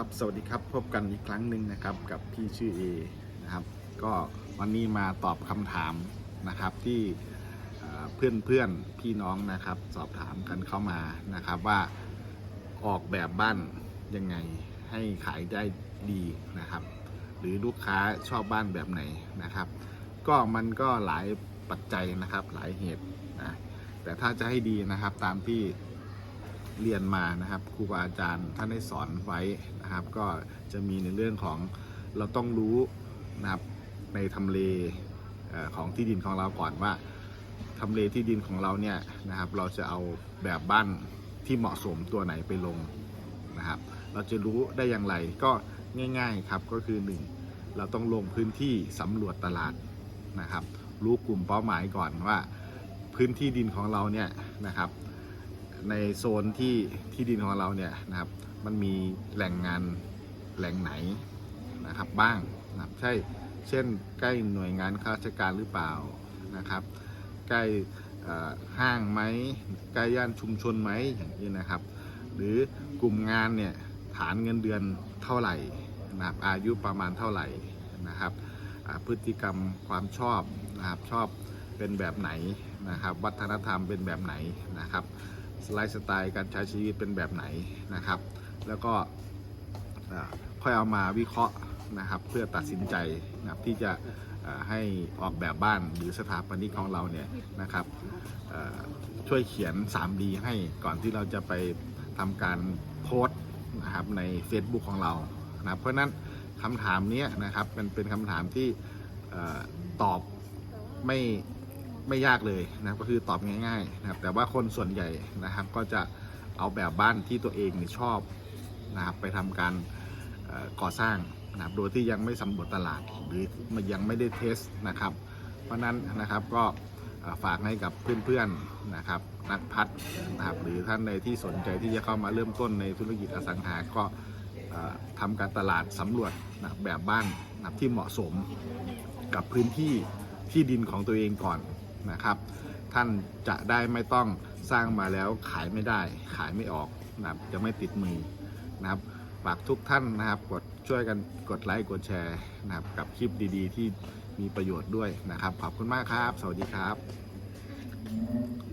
ครับสวัสดีครับพบกันอีกครั้งหนึ่งนะครับ กับพี่ชื่อเอนะครับ ก็วันนี้มาตอบคำถามนะครับที่เพื่อนเพื่อนพี่น้องนะครับ สอบถามกันเข้ามานะครับว่าออกแบบบ้านยังไงให้ขายได้ดีนะครับ หรือลูกค้าชอบบ้านแบบไหนนะครับ ก็มันก็หลายปัจจัยนะครับหลายเหตุนะแต่ถ้าจะให้ดีนะครับตามที่ เรียนมานะครับครูบาอาจารย์ท่านได้สอนไว้นะครับ ก็จะมีในเรื่องของเราต้องรู้นะครับในทำเลของที่ดินของเราก่อนว่าทำเลที่ดินของเราเนี่ยนะครับ เราจะเอาแบบบ้านที่เหมาะสมตัวไหนไปลงนะครับ เราจะรู้ได้อย่างไรก็ง่าย ๆครับก็คือหนึ่งเราต้องลงพื้นที่สำรวจตลาดนะครับ รู้กลุ่มเป้าหมายก่อนว่า พื้นที่ดินของเราเนี่ยนะครับ ในโซนที่ที่ดินของเราเนี่ยนะครับ มันมีแหล่งงานแหล่งไหนนะครับบ้างนะครับใช่เช่นใกล้หน่วยงานข้าราชการหรือเปล่านะครับ ใกล้ห้างไหมใกล้ย่านชุมชนไหมอย่างนี้นะครับ หรือกลุ่มงานเนี่ยฐานเงินเดือนเท่าไหร่นะครับอายุประมาณเท่าไหร่นะครับพฤติกรรมความชอบนะครับชอบเป็นแบบไหนนะครับ วัฒนธรรมเป็นแบบไหนนะครับ ไลฟ์สไตล์การใช้ชีวิตเป็นแบบไหนนะครับ แล้วก็อ่าค่อยเอามาวิเคราะห์นะครับ เพื่อตัดสินใจนะครับที่จะให้ออกแบบบ้านหรือสถาปนิกของเราเนี่ยนะครับช่วยเขียน 3D ให้ก่อนที่เราจะไปทำการโพสต์นะครับใน Facebook ของเรานะเพราะนั้นคำถามนี้นะครับมันเป็นคำถามที่ตอบไม่ ไม่ยากเลยนะก็คือตอบง่ายๆนะครับแต่ว่าคนส่วนใหญ่นะครับก็จะเอาแบบบ้านที่ตัวเองชอบนะครับไปทำการก่อสร้างนะครับโดยที่ยังไม่สำรวจตลาดหรือมันยังไม่ได้เทสนะครับ เพราะนั้นนะครับก็ฝากให้กับเพื่อนๆนะครับนักพัฒน์นะครับหรือท่านใดที่สนใจที่จะเข้ามาเริ่มต้นในธุรกิจอสังหาก็เอ่อทำการตลาดสำรวจนะบแบบบ้านนะที่เหมาะสมกับพื้นที่ที่ดินของตัวเองก่อน นะครับ ท่านจะได้ไม่ต้องสร้างมาแล้วขายไม่ได้ขายไม่ออกนะครับจะไม่ติดมือนะครับฝากทุกท่านนะครับกดช่วยกันกดไลค์กดแชร์นะครับกับคลิปดี ๆ ที่มีประโยชน์ด้วยนะครับ ขอบคุณมากครับ สวัสดีครับ